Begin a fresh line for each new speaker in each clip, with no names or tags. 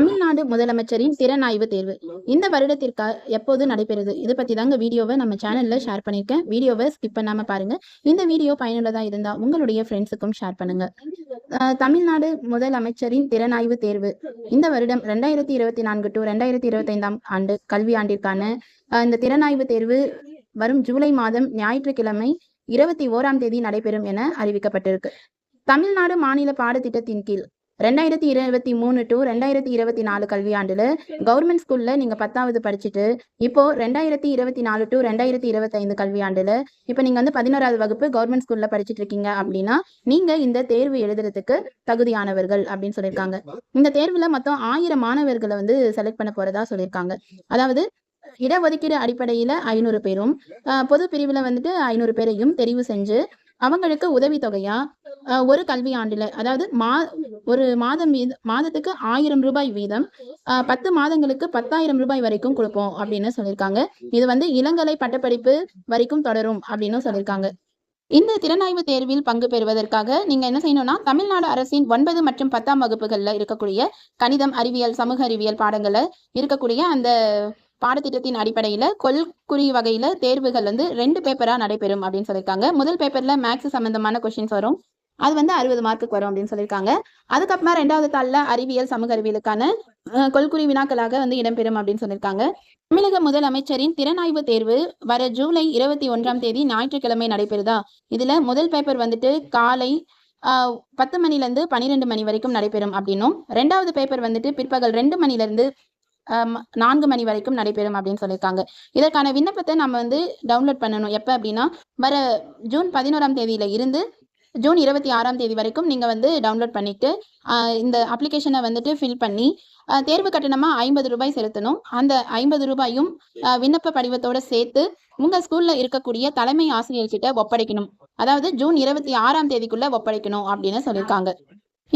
தமிழ்நாடு முதலமைச்சரின் திறனாய்வு தேர்வு. இந்த வருடத்திற்காக எப்போது நடைபெறுது? இதை பத்தி தாங்க வீடியோவை நம்ம சேனல்ல ஷேர் பண்ணிருக்கேன். வீடியோவை ஸ்கிப் பண்ணாம பாருங்க. இந்த வீடியோ பயனுள்ளதா இருந்தா உங்களுடைய ஃப்ரெண்ட்ஸுக்கும் ஷேர் பண்ணுங்க. தமிழ்நாடு முதலமைச்சரின் திறனாய்வு தேர்வு. இந்த வருடம் ரெண்டாயிரத்தி இருபத்தி நான்கு டு ரெண்டாயிரத்தி இருபத்தி ஐந்தாம் ஆண்டு கல்வி ஆண்டிற்கான இந்த திறனாய்வு தேர்வு வரும் ஜூலை மாதம் ஞாயிற்றுக்கிழமை இருபத்தி ஓராம் தேதி நடைபெறும் என அறிவிக்கப்பட்டிருக்கு. தமிழ்நாடு மாநில பாடத்திட்டத்தின் கீழ் ரெண்டாயிரத்தி இருபத்தி மூணு டு ரெண்டாயிரத்தி இருபத்தி நாலு கல்வியாண்டுல கவர்மெண்ட் ஸ்கூல்ல நீங்க பத்தாவது படிச்சுட்டு இப்போ ரெண்டாயிரத்தி இருபத்தி நாலு டு ரெண்டாயிரத்தி இருபத்தைந்து கல்வியாண்டுல இப்போ நீங்க வந்து பதினோராவது வகுப்பு கவர்மெண்ட் ஸ்கூல்ல படிச்சுட்டு இருக்கீங்க அப்படின்னா நீங்க இந்த தேர்வு எழுதுறதுக்கு தகுதியானவர்கள் அப்படின்னு சொல்லியிருக்காங்க. இந்த தேர்வுல மொத்தம் ஆயிரம் மாணவர்களை வந்து செலக்ட் பண்ண போறதா சொல்லியிருக்காங்க. அதாவது இடஒதுக்கீடு அடிப்படையில ஐநூறு பேரும் பொது பிரிவுல வந்துட்டு ஐநூறு பேரையும் தெரிவு செஞ்சு அவங்களுக்கு உதவித்தொகையா ஒரு கல்வி ஆண்டுல அதாவது மா ஒரு மாதம் வீத மாதத்துக்கு ஆயிரம் ரூபாய் வீதம் பத்து மாதங்களுக்கு பத்தாயிரம் ரூபாய் வரைக்கும் கொடுப்போம் அப்படின்னு சொல்லியிருக்காங்க. இது வந்து இளங்கலை பட்டப்படிப்பு வரைக்கும் தொடரும் அப்படின்னு சொல்லியிருக்காங்க. இந்த திறனாய்வு தேர்வில் பங்கு பெறுவதற்காக நீங்க என்ன செய்யணும்னா தமிழ்நாடு அரசின் ஒன்பது மற்றும் பத்தாம் வகுப்புகள்ல இருக்கக்கூடிய கணிதம் அறிவியல் சமூக அறிவியல் பாடங்கள்ல இருக்கக்கூடிய அந்த பாடத்திட்டத்தின் அடிப்படையில கொள்குறி வகையில தேர்வுகள் வந்து ரெண்டு பேப்பரா நடைபெறும் அப்படின்னு சொல்லியிருக்காங்க. முதல் பேப்பர்ல மேக்ஸ் சம்பந்தமான கொஸ்டின்ஸ் வரும். அது வந்து அறுபது மார்க்குக்கு வரும் அப்படின்னு சொல்லியிருக்காங்க. அதுக்கப்புறமா ரெண்டாவது தாளில் அறிவியல் சமூக அறிவியலுக்கான கொல்குறி கொள்குறி வினாக்களாக வந்து இடம்பெறும் அப்படின்னு சொல்லியிருக்காங்க. தமிழக முதலமைச்சரின் திறனாய்வு தேர்வு வர ஜூலை இருபத்தி ஒன்றாம் தேதி ஞாயிற்றுக்கிழமை நடைபெறுதா? இதுல முதல் பேப்பர் வந்துட்டு காலை பத்து மணிலேருந்து பன்னிரெண்டு மணி வரைக்கும் நடைபெறும் அப்படின்னும். ரெண்டாவது பேப்பர் வந்துட்டு பிற்பகல் ரெண்டு மணிலேருந்து நான்கு மணி வரைக்கும் நடைபெறும் அப்படின்னு சொல்லியிருக்காங்க. இதற்கான விண்ணப்பத்தை நம்ம வந்து டவுன்லோட் பண்ணணும். எப்போ அப்படின்னா வர ஜூன் பதினோராம் தேதியில இருந்து ஜூன் இருபத்தி ஆறாம் தேதி வரைக்கும் நீங்கள் வந்து டவுன்லோட் பண்ணிட்டு இந்த அப்ளிகேஷனை வந்துட்டு ஃபில் பண்ணி தேர்வு கட்டணமாக ஐம்பது ரூபாய் செலுத்தணும். அந்த ஐம்பது ரூபாயும் விண்ணப்ப படிவத்தோட சேர்த்து உங்கள் ஸ்கூலில் இருக்கக்கூடிய தலைமை ஆசிரியர்கிட்ட ஒப்படைக்கணும். அதாவது ஜூன் இருபத்தி ஆறாம் தேதிக்குள்ளே ஒப்படைக்கணும் அப்படின்னு சொல்லியிருக்காங்க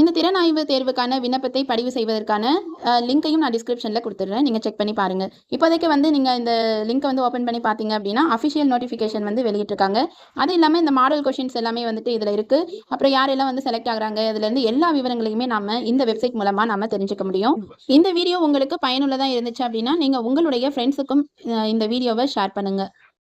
இந்த திறனாய்வு தேர்வுக்கான விண்ணப்பத்தை பதிவு செய்வதற்கான லிங்கையும் நான் டிஸ்கிரிப்ஷனில் கொடுத்துட்றேன். நீங்கள் செக் பண்ணி பாருங்கள் இப்போதைக்கு வந்து நீங்கள் இந்த லிங்க்கை வந்து ஓப்பன் பண்ணி பார்த்தீங்க அப்படின்னா அஃபிஷியல் நோட்டிஃபிகேஷன் வந்து வெளியிட்டிருக்காங்க. அது இல்லாமல் இந்த மாடல் கொஷின்ஸ் எல்லாமே வந்துட்டு இதில் இருக்குது அப்புறம் யாரெல்லாம் வந்து செலக்ட் ஆகிறாங்க இதுலேருந்து எல்லா விவரங்களையுமே நம்ம இந்த வெப்சைட் மூலமாக நம்ம தெரிஞ்சுக்க முடியும். இந்த வீடியோ உங்களுக்கு பயனுள்ளதாக இருந்துச்சு அப்படின்னா நீங்கள் உங்களுடைய ஃப்ரெண்ட்ஸுக்கும் இந்த வீடியோவை ஷேர் பண்ணுங்கள்